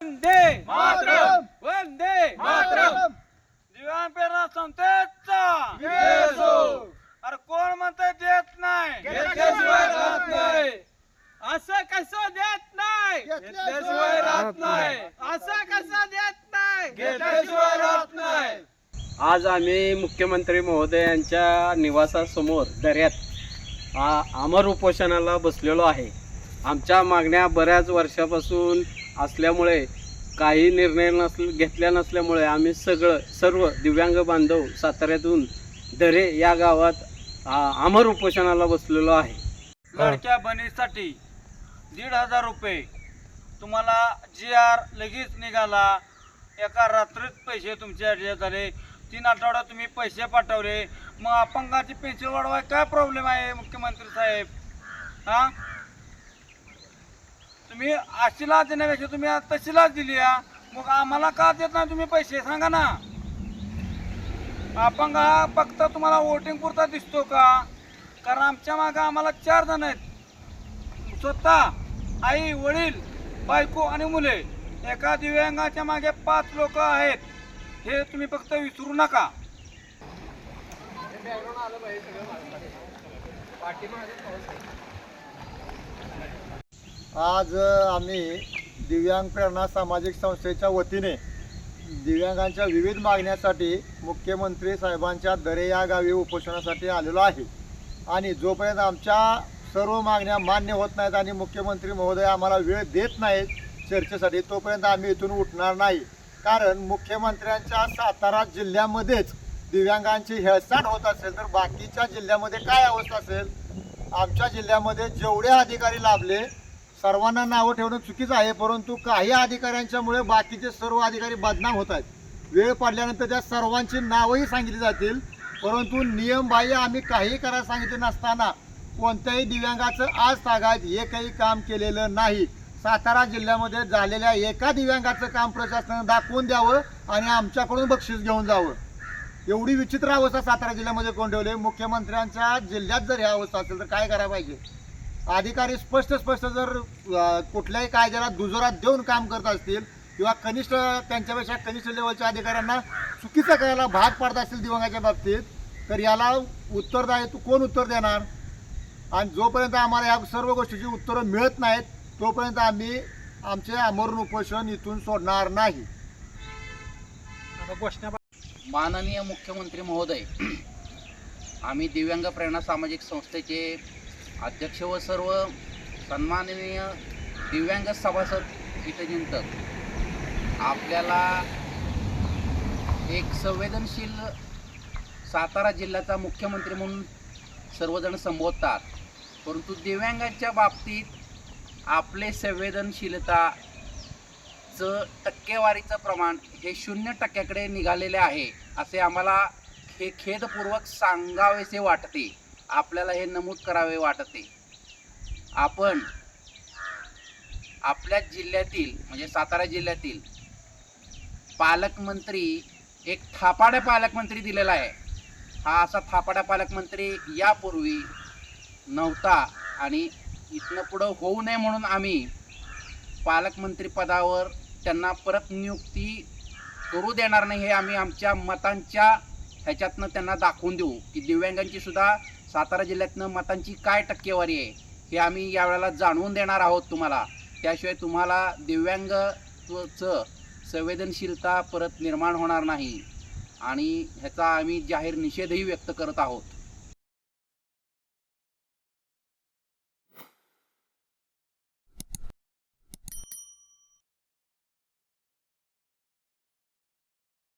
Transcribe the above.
वंदे मातरम! वंदे मातरम! पेरणा संस्थेचा! अरे कोण म्हणतंय देत नाही घेतल्याशिवाय राहत नाही. असं कसं देत नाही घेतल्याशिवाय राहत नाही. असं कसं देत नाही घेतल्याशिवाय राहत नाही आज आम्ही मुख्यमंत्री महोदय यांच्या निवासासमोर दर्यात आ अमर उपोषणाला बसलेलो आहे आमच्या मागण्या बऱ्याच वर्षापासून असल्यामुळे काही निर्णय नसले घेतल्या नसल्यामुळे आम्ही सगळं सर्व दिव्यांग बांधव साताऱ्यातून दरे या गावात अमर उपोषणाला बसलेलो आहे. लाडक्या बहिणीसाठी दीड हजार रुपये. तुम्हाला जी आर लगेच निघाला. एका रात्रीत पैसे तुमच्या ह्याच्यात झाले. तीन आठवड्यात तुम्ही पैसे पाठवले. मग अपंगाची पेन्शन वाढवाय काय प्रॉब्लेम आहे मुख्यमंत्री साहेब? हा? तुम्ही अशी लाच देण्यापेक्षा तुम्ही आज तशी लाच दिली या. मग आम्हाला का देत नाही तुम्ही पैसे? सांगा ना. अपंग हा फक्त तुम्हाला वोटिंग पुरता दिसतो का? कारण आमच्या मागं आम्हाला चार जण आहेत. स्वतः आई वडील बायको आणि मुले. एका दिव्यांगाच्या मागे पाच लोक आहेत. हे तुम्ही फक्त विसरू नका. आज आम्ही दिव्यांग प्रेरणा सामाजिक संस्थेच्या वतीने दिव्यांगांच्या विविध मागण्यासाठी मुख्यमंत्री साहेबांच्या दरे या गावी उपोषणासाठी आलेलो आहे. आणि जोपर्यंत आमच्या सर्व मागण्या मान्य होत नाहीत आणि मुख्यमंत्री महोदय आम्हाला वेळ देत नाहीत चर्चेसाठी तोपर्यंत आम्ही इथून उठणार नाही. कारण मुख्यमंत्र्यांच्या सातारा जिल्ह्यामध्येच दिव्यांगांची हेळसांड होत असेल तर बाकीच्या जिल्ह्यामध्ये काय अवस्था असेल? आमच्या जिल्ह्यामध्ये जेवढे अधिकारी लाभले सर्वांना नावं ठेवणं चुकीचं आहे परंतु काही अधिकाऱ्यांच्यामुळे बाकीचे सर्व अधिकारी बदनाम होत आहेत. वेळ पडल्यानंतर त्या सर्वांची नावंही सांगितली जातील परंतु नियमबाह्य आम्ही काही करायला सांगितले नसताना कोणत्याही दिव्यांगाचं आज तागायत एकही काम केलेलं नाही. सातारा जिल्ह्यामध्ये झालेल्या एका दिव्यांगाचं काम प्रशासनानं दाखवून द्यावं आणि आमच्याकडून बक्षीस घेऊन जावं. एवढी विचित्र अवस्था सातारा जिल्ह्यामध्ये कोण ठेवली? मुख्यमंत्र्यांच्या जिल्ह्यात जर ही अवस्था असेल तर काय करायला पाहिजे? अधिकारी स्पष्ट स्पष्ट जर कुठल्याही कायद्याला दुजोरात देऊन काम करत असतील किंवा कनिष्ठ त्यांच्यापेक्षा कनिष्ठ लेवलच्या अधिकाऱ्यांना चुकीचं करायला भाग पाडत असतील दिव्यांगाच्या बाबतीत तर याला उत्तरदायित्व कोण उत्तर देणार? आणि जोपर्यंत आम्हाला या सर्व गोष्टीची उत्तरं मिळत नाहीत तोपर्यंत आम्ही आमचे आमरण उपोषण इथून सोडणार नाही. माननीय मुख्यमंत्री महोदय आम्ही दिव्यांग प्रेरणा सामाजिक संस्थेचे अध्यक्ष व सर्व सन्माननीय दिव्यांग सभासद हितचिंतक आपल्याला एक संवेदनशील सातारा जिल्ह्याचा मुख्यमंत्री म्हणून सर्वजण संबोधतात. परंतु दिव्यांगांच्या बाबतीत आपले संवेदनशीलताचं टक्केवारीचं प्रमाण हे शून्य टक्क्याकडे निघालेले आहे असे आम्हाला हे खेदपूर्वक सांगावेसे वाटते. आपल्याला हे नमूद करावे वाटते. आपण आपल्या जिल्ह्यातील म्हणजे सातारा जिल्ह्यातील पालकमंत्री एक थापाड्या पालकमंत्री दिलेला आहे. हा असा थापाड्या पालकमंत्री यापूर्वी नव्हता आणि इथनं पुढं होऊ नये म्हणून आम्ही पालकमंत्री पदावर त्यांना परत नियुक्ती करू देणार नाही हे आम्ही आमच्या मतांच्या ह्याच्यातनं त्यांना दाखवून देऊ. की दिव्यांगांची सुद्धा सातारा जिल्ह्यातनं मतांची काय टक्केवारी आहे हे आम्ही यावेळेला जाणवून देणार आहोत तुम्हाला. त्याशिवाय तुम्हाला दिव्यांगत्वचं संवेदनशीलता परत निर्माण होणार नाही. आणि ह्याचा आम्ही जाहीर निषेधही व्यक्त करत आहोत.